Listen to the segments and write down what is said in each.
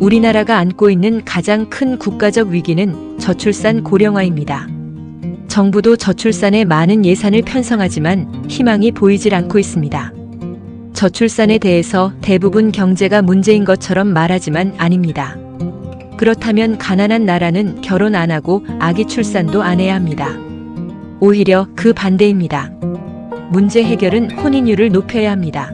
우리나라가 안고 있는 가장 큰 국가적 위기는 저출산 고령화입니다. 정부도 저출산에 많은 예산을 편성하지만 희망이 보이질 않고 있습니다. 저출산에 대해서 대부분 경제가 문제인 것처럼 말하지만 아닙니다. 그렇다면 가난한 나라는 결혼 안 하고 아기 출산도 안 해야 합니다. 오히려 그 반대입니다. 문제 해결은 혼인율을 높여야 합니다.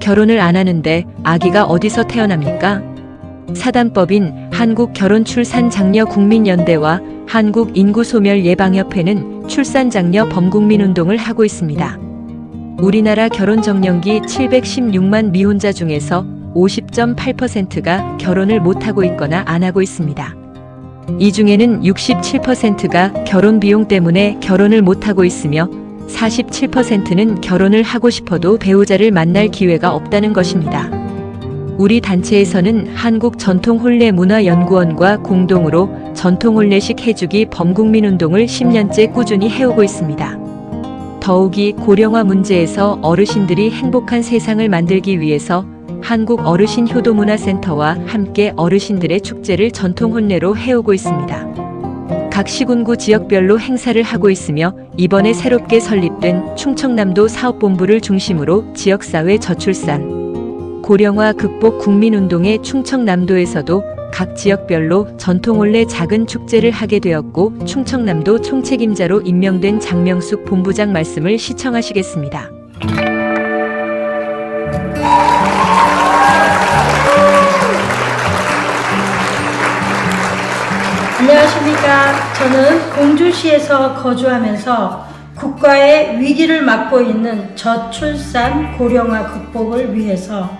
결혼을 안 하는데 아기가 어디서 태어납니까? 사단법인 한국결혼출산장려국민연대와 한국인구소멸예방협회는 출산장려 범국민운동을 하고 있습니다. 우리나라 결혼정년기 716만 미혼자 중에서 50.8%가 결혼을 못하고 있거나 안 하고 있습니다. 이 중에는 67%가 결혼 비용 때문에 결혼을 못하고 있으며 47%는 결혼을 하고 싶어도 배우자를 만날 기회가 없다는 것입니다. 우리 단체에서는 한국 전통 혼례 문화 연구원과 공동으로 전통 혼례식 해주기 범국민 운동을 10년째 꾸준히 해오고 있습니다. 더욱이 고령화 문제에서 어르신들이 행복한 세상을 만들기 위해서 한국 어르신 효도문화센터와 함께 어르신들의 축제를 전통 혼례로 해오고 있습니다. 각 시군구 지역별로 행사를 하고 있으며 이번에 새롭게 설립된 충청남도 사업본부를 중심으로 지역사회 저출산, 고령화 극복 국민운동의 충청남도에서도 각 지역별로 전통혼례 작은 축제를 하게 되었고 충청남도 총책임자로 임명된 장명숙 본부장 말씀을 시청하시겠습니다. 안녕하십니까. 저는 공주시에서 거주하면서 국가의 위기를 맞고 있는 저출산 고령화 극복을 위해서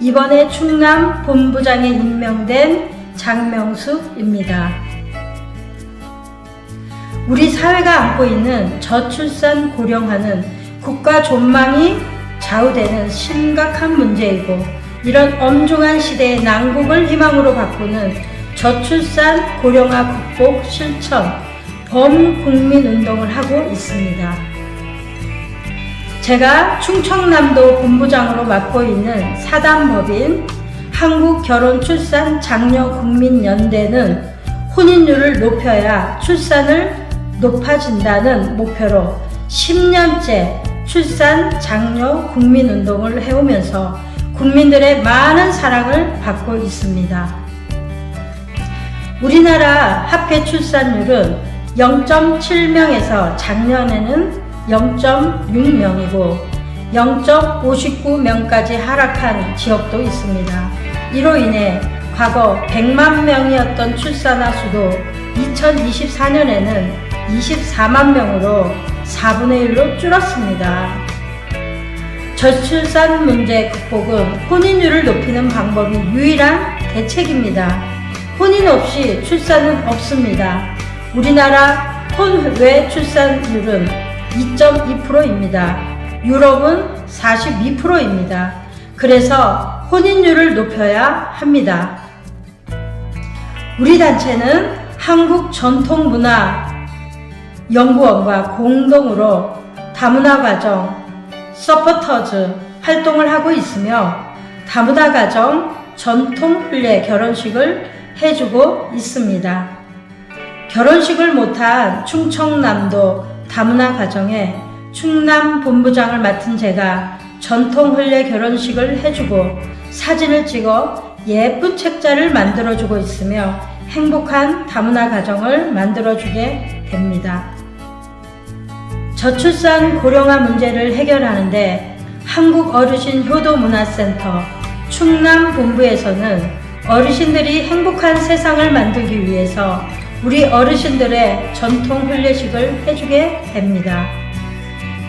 이번에 충남 본부장에 임명된 장명숙입니다. 우리 사회가 안고 있는 저출산 고령화는 국가 존망이 좌우되는 심각한 문제이고 이런 엄중한 시대의 난국을 희망으로 바꾸는 저출산 고령화 극복 실천 범국민 운동을 하고 있습니다. 제가 충청남도 본부장으로 맡고 있는 사단법인 한국결혼출산장려국민연대는 혼인율을 높여야 출산을 높아진다는 목표로 10년째 출산 장려 국민운동을 해오면서 국민들의 많은 사랑을 받고 있습니다. 우리나라 합계 출산율은 0.7명에서 작년에는 0.6명이고 0.59명까지 하락한 지역도 있습니다. 이로 인해 과거 100만 명이었던 출산화 수도 2024년에는 24만 명으로 4분의 1로 줄었습니다. 저출산 문제 극복은 혼인율을 높이는 방법이 유일한 대책입니다. 혼인 없이 출산은 없습니다. 우리나라 혼외 출산율은 2.2%입니다. 유럽은 42%입니다. 그래서 혼인율을 높여야 합니다. 우리 단체는 한국 전통문화 연구원과 공동으로 다문화 가정 서포터즈 활동을 하고 있으며 다문화 가정 전통훈례 결혼식을 해주고 있습니다. 결혼식을 못한 충청남도 다문화 가정에 충남 본부장을 맡은 제가 전통훈례 결혼식을 해주고 사진을 찍어 예쁜 책자를 만들어주고 있으며 행복한 다문화 가정을 만들어주게 됩니다. 저출산 고령화 문제를 해결하는데 한국어르신 효도문화센터 충남 본부에서는 어르신들이 행복한 세상을 만들기 위해서 우리 어르신들의 전통 훈례식을 해주게 됩니다.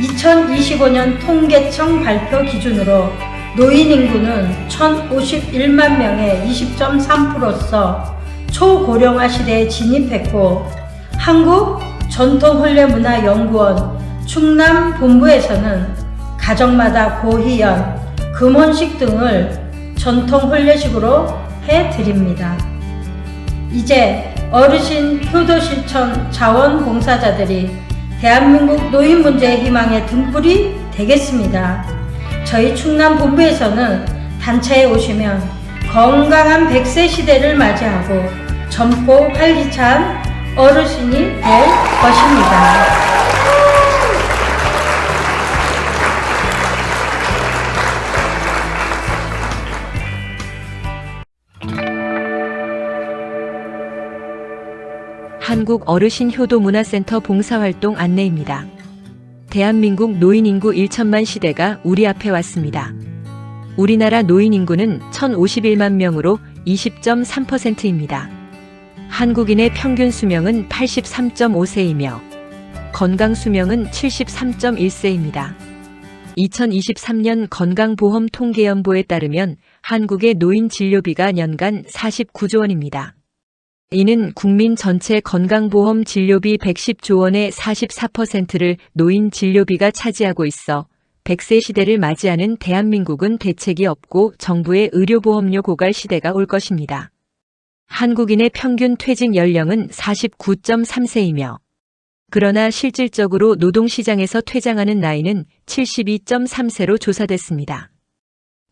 2025년 통계청 발표 기준으로 노인 인구는 1051만 명의 20.3%서 초고령화 시대에 진입했고 한국 전통훈례문화연구원 충남 본부에서는 가정마다 고희연 금혼식 등을 전통 혼례식으로 해드립니다. 이제 어르신 효도 실천 자원봉사자들이 대한민국 노인 문제의 희망의 등불이 되겠습니다. 저희 충남 본부에서는 단체에 오시면 건강한 100세 시대를 맞이하고 젊고 활기찬 어르신이 될 것입니다. 한국 어르신 효도 문화센터 봉사활동 안내입니다. 대한민국 노인 인구 1천만 시대가 우리 앞에 왔습니다. 우리나라 노인 인구는 1,051만 명으로 20.3%입니다. 한국인의 평균 수명은 83.5세이며 건강 수명은 73.1세입니다. 2023년 건강보험 통계연보에 따르면 한국의 노인 진료비가 년간 49조 원입니다. 이는 국민 전체 건강보험 진료비 110조 원의 44%를 노인 진료비가 차지하고 있어 100세 시대를 맞이하는 대한민국은 대책이 없고 정부의 의료보험료 고갈 시대가 올 것입니다. 한국인의 평균 퇴직 연령은 49.3세이며 그러나 실질적으로 노동시장에서 퇴장하는 나이는 72.3세로 조사됐습니다.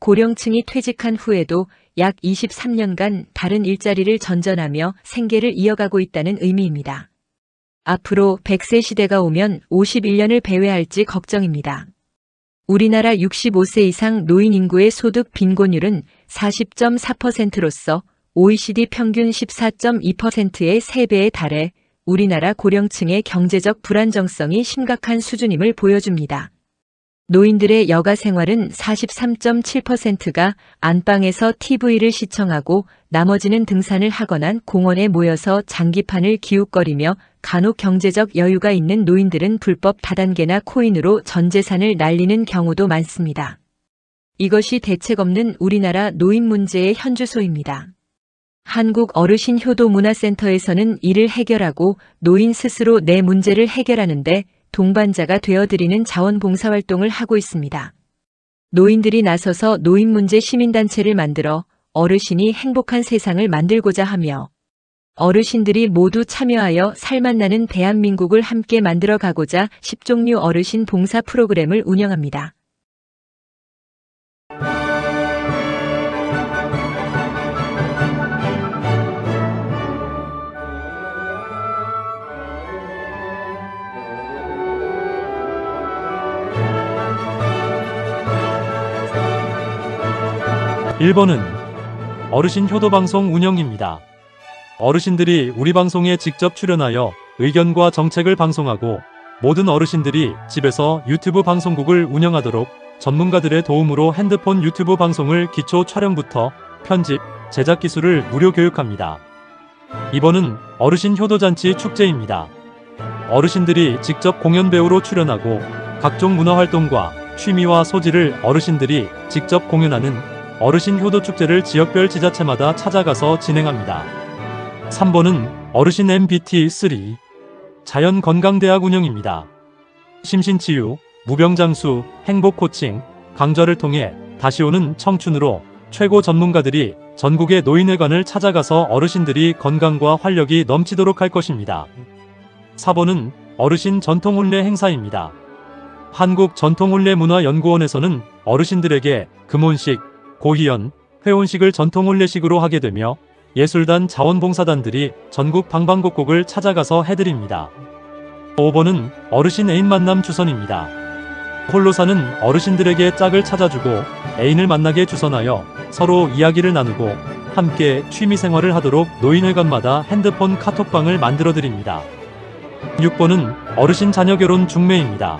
고령층이 퇴직한 후에도 약 23년간 다른 일자리를 전전하며 생계를 이어가고 있다는 의미입니다. 앞으로 100세 시대가 오면 51년을 배회할지 걱정입니다. 우리나라 65세 이상 노인 인구의 소득 빈곤율은 40.4%로서 OECD 평균 14.2%의 3배에 달해 우리나라 고령층의 경제적 불안정성이 심각한 수준임을 보여줍니다. 노인들의 여가 생활은 43.7%가 안방에서 TV를 시청하고 나머지는 등산을 하거나 공원에 모여서 장기판을 기웃거리며 간혹 경제적 여유가 있는 노인들은 불법 다단계나 코인으로 전 재산을 날리는 경우도 많습니다. 이것이 대책 없는 우리나라 노인 문제의 현주소입니다. 한국 어르신 효도 문화센터에서는 이를 해결하고 노인 스스로 내 문제를 해결하는데 동반자가 되어드리는 자원봉사활동을 하고 있습니다. 노인들이 나서서 노인 문제 시민단체를 만들어 어르신이 행복한 세상을 만들고자 하며 어르신들이 모두 참여하여 살맛나는 대한민국을 함께 만들어 가고자 10종류 어르신 봉사 프로그램을 운영합니다. 일번은 어르신 효도 방송 운영입니다. 어르신들이 우리 방송에 직접 출연하여 의견과 정책을 방송하고 모든 어르신들이 집에서 유튜브 방송국을 운영하도록 전문가들의 도움으로 핸드폰 유튜브 방송을 기초 촬영부터 편집, 제작 기술을 무료 교육합니다. 이번은 어르신 효도잔치 축제입니다. 어르신들이 직접 공연 배우로 출연하고 각종 문화 활동과 취미와 소지를 어르신들이 직접 공연하는 어르신 효도 축제를 지역별 지자체마다 찾아가서 진행합니다. 3번은 어르신 MBT3 자연건강대학 운영입니다. 심신치유, 무병장수, 행복 코칭, 강좌를 통해 다시 오는 청춘으로 최고 전문가들이 전국의 노인회관을 찾아가서 어르신들이 건강과 활력이 넘치도록 할 것입니다. 4번은 어르신 전통혼례 행사입니다. 한국 전통혼례문화연구원에서는 어르신들에게 금혼식, 고희연, 회혼식을 전통 혼례식으로 하게 되며 예술단 자원봉사단들이 전국 방방곡곡을 찾아가서 해드립니다. 5번은 어르신 애인 만남 주선입니다. 홀로 사는 어르신들에게 짝을 찾아주고 애인을 만나게 주선하여 서로 이야기를 나누고 함께 취미 생활을 하도록 노인회관마다 핸드폰 카톡방을 만들어 드립니다. 6번은 어르신 자녀 결혼 중매입니다.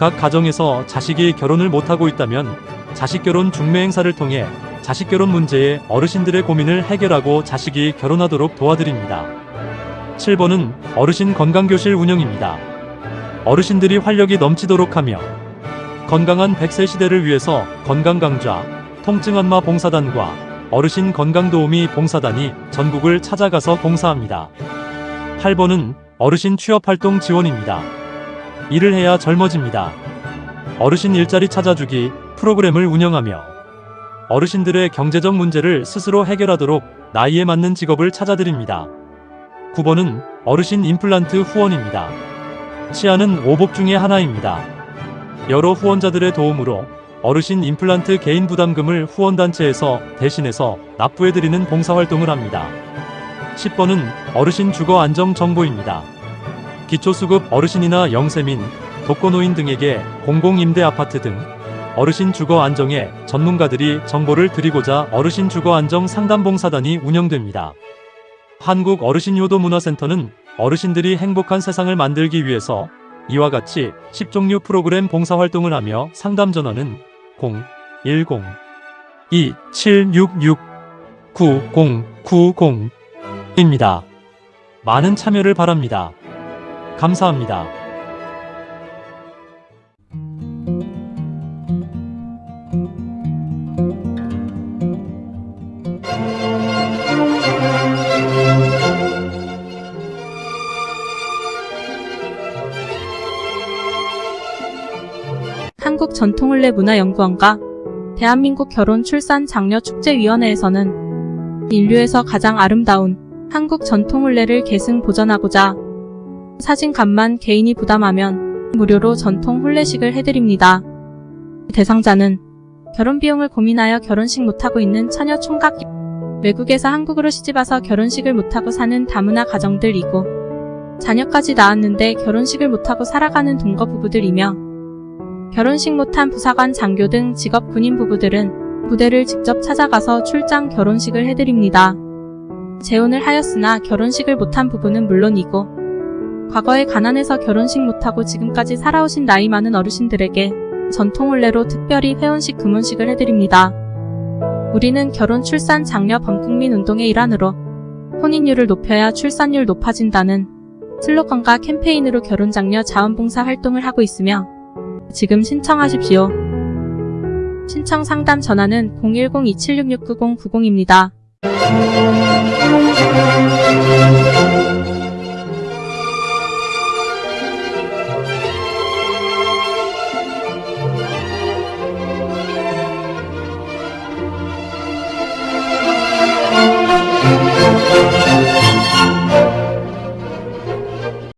각 가정에서 자식이 결혼을 못하고 있다면 자식 결혼 중매 행사를 통해 자식 결혼 문제에 어르신들의 고민을 해결하고 자식이 결혼하도록 도와드립니다. 7번은 어르신 건강교실 운영입니다. 어르신들이 활력이 넘치도록 하며 건강한 100세 시대를 위해서 건강강좌, 통증안마 봉사단과 어르신 건강도우미 봉사단이 전국을 찾아가서 봉사합니다. 8번은 어르신 취업활동 지원입니다. 일을 해야 젊어집니다. 어르신 일자리 찾아주기, 프로그램을 운영하며 어르신들의 경제적 문제를 스스로 해결하도록 나이에 맞는 직업을 찾아드립니다. 9번은 어르신 임플란트 후원입니다. 치아는 오복 중의 하나입니다. 여러 후원자들의 도움으로 어르신 임플란트 개인 부담금을 후원단체에서 대신해서 납부해드리는 봉사활동을 합니다. 10번은 어르신 주거 안정 정보입니다. 기초수급 어르신이나 영세민, 독거노인 등에게 공공임대 아파트 등 어르신 주거 안정에 전문가들이 정보를 드리고자 어르신 주거 안정 상담봉사단이 운영됩니다. 한국 어르신 효도 문화센터는 어르신들이 행복한 세상을 만들기 위해서 이와 같이 10종류 프로그램 봉사활동을 하며 상담 전화는 010-2766-9090입니다. 많은 참여를 바랍니다. 감사합니다. 한국 전통을레문화연구원과 대한민국 결혼 출산 장려 축제위원회에서는 인류에서 가장 아름다운 한국 전통을레를 계승 보전하고자 사진값만 개인이 부담하면 무료로 전통 혼례식을 해드립니다. 대상자는 결혼 비용을 고민하여 결혼식 못하고 있는 처녀 총각 외국에서 한국으로 시집와서 결혼식을 못하고 사는 다문화 가정들이고 자녀까지 낳았는데 결혼식을 못하고 살아가는 동거 부부들이며 결혼식 못한 부사관 장교 등 직업 군인 부부들은 부대를 직접 찾아가서 출장 결혼식을 해드립니다. 재혼을 하였으나 결혼식을 못한 부부는 물론이고 과거에 가난해서 결혼식 못하고 지금까지 살아오신 나이 많은 어르신들에게 전통 혼례로 특별히 회원식 금혼식을 해드립니다. 우리는 결혼 출산 장려 범국민 운동의 일환으로 혼인율을 높여야 출산율 높아진다는 슬로건과 캠페인으로 결혼 장려 자원봉사 활동을 하고 있으며 지금 신청하십시오. 신청 상담 전화는 010-2766-9090입니다.